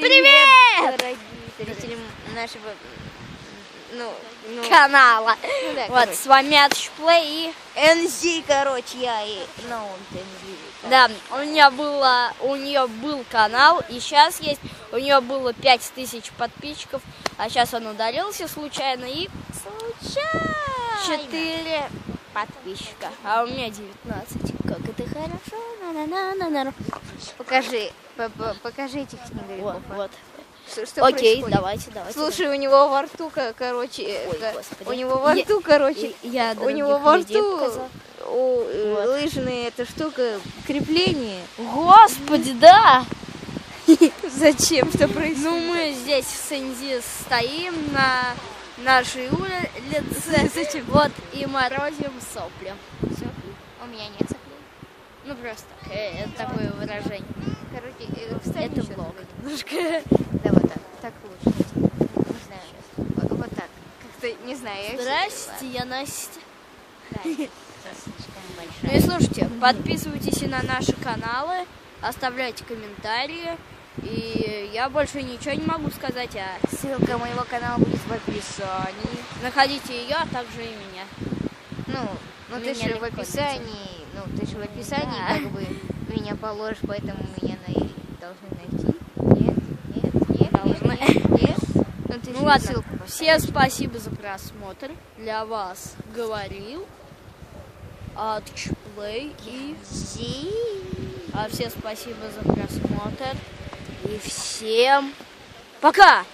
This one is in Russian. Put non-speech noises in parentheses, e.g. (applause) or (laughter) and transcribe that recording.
Привет! дорогие зрители нашего ну, ну, канала. ну да, Вот, короче. с вами Атшплей и... НЗ, короче, я и ну, он НЗ. Да, у нее было, у нее был канал, и сейчас есть, у нее было 5000 подписчиков, а сейчас он удалился случайно, и Случайно. 4 подписчика, а у меня 19. Как это хорошо. На-на-на-на-на. Покажи, по- по- покажи этих снеговиков. Вот, вот. Что, что Окей, происходит? давайте, давайте. Слушай, у него во рту, ко- короче, Ой, господи. у него во Я- рту, короче, Я у него во рту у, э, Вот. лыжная эта штука крепление. Господи, да! Зачем? Что происходит? Ну, мы здесь в Сензи стоим на нашей улице. Зачем? Вот, и морозим сопли. Всё. У меня нет соплей. Ну, просто э, это такое выражение. Короче, э, Это блог. немножко. (laughs) Да, вот так. Так лучше. Не знаю. Вот, вот так. Как-то, не знаю. Здрасте, я Настя. Да, (laughs) Ну и слушайте, подписывайтесь на наши каналы, оставляйте комментарии. И я больше ничего не могу сказать, а Ссылка моего канала будет в описании. находите ее, а также и меня. Ну, ну ты же в описании, ну ты же в описании Да. как бы меня положишь, поэтому меня най- должны найти. Нет, нет, нет, Должны. нет, нет. Ну ты Ну ладно, ссылку всем спасибо за просмотр. Для вас говорил Атчплей и... Зи. А всем спасибо за просмотр. И всем пока!